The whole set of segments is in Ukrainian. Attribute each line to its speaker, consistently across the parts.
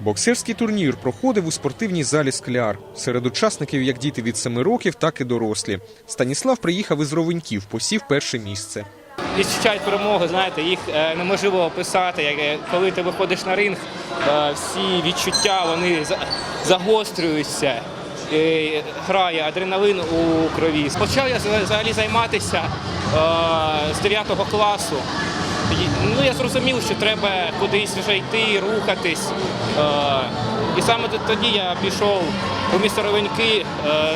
Speaker 1: Боксерський турнір проходив у спортивній залі Скляр. Серед учасників як діти від 7 років, так і дорослі. Станіслав приїхав із Ровеньків, посів перше місце.
Speaker 2: відчувають перемоги, знаєте, їх е, неможливо описати. Е, коли ти виходиш на ринг, е, всі відчуття вони загострюються. Е, Грає адреналин у крові. Почав я взагалі займатися е, з 9 класу. Ну, я зрозумів, що треба кудись вже йти, рухатись. Е, І саме тоді я пішов у місто Ровеньки,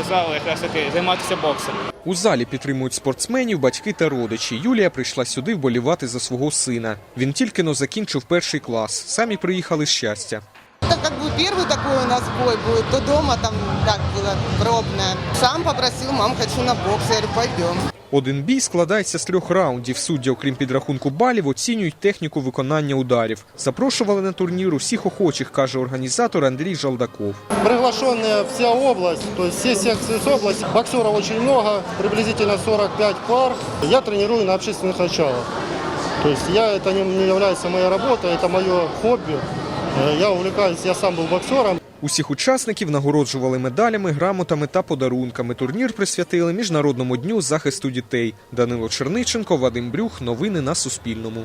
Speaker 2: зал якраз таки займатися боксом.
Speaker 1: У залі підтримують спортсменів, батьки та родичі. Юлія прийшла сюди вболівати за свого сина. Він тільки но закінчив перший клас. Самі приїхали щастя
Speaker 3: Это как бы первый такой у нас бой будет, то дома там так было пробное. Сам попросил, мам, хочу на бокс, я говорю, пойдем.
Speaker 1: Один бій складається з трьох раундів. Судді, окрім підрахунку балів, оцінюють техніку виконання ударів. Запрошували на турнір усіх охочих, каже організатор Андрій Жалдаков.
Speaker 4: Приглашенная вся область, то есть все секции с области. Боксеров очень много, приблизительно 45 пар. Я тренирую на общественных началах. То есть я, это не, не является моей работой, это мое хобби. Э, Я увлекаюсь, я сам був боксером.
Speaker 1: Усіх учасників нагороджували медалями, грамотами та подарунками. Турнір присвятили Міжнародному дню захисту дітей. Данило Черниченко, Вадим Брюх. Новини на Суспільному.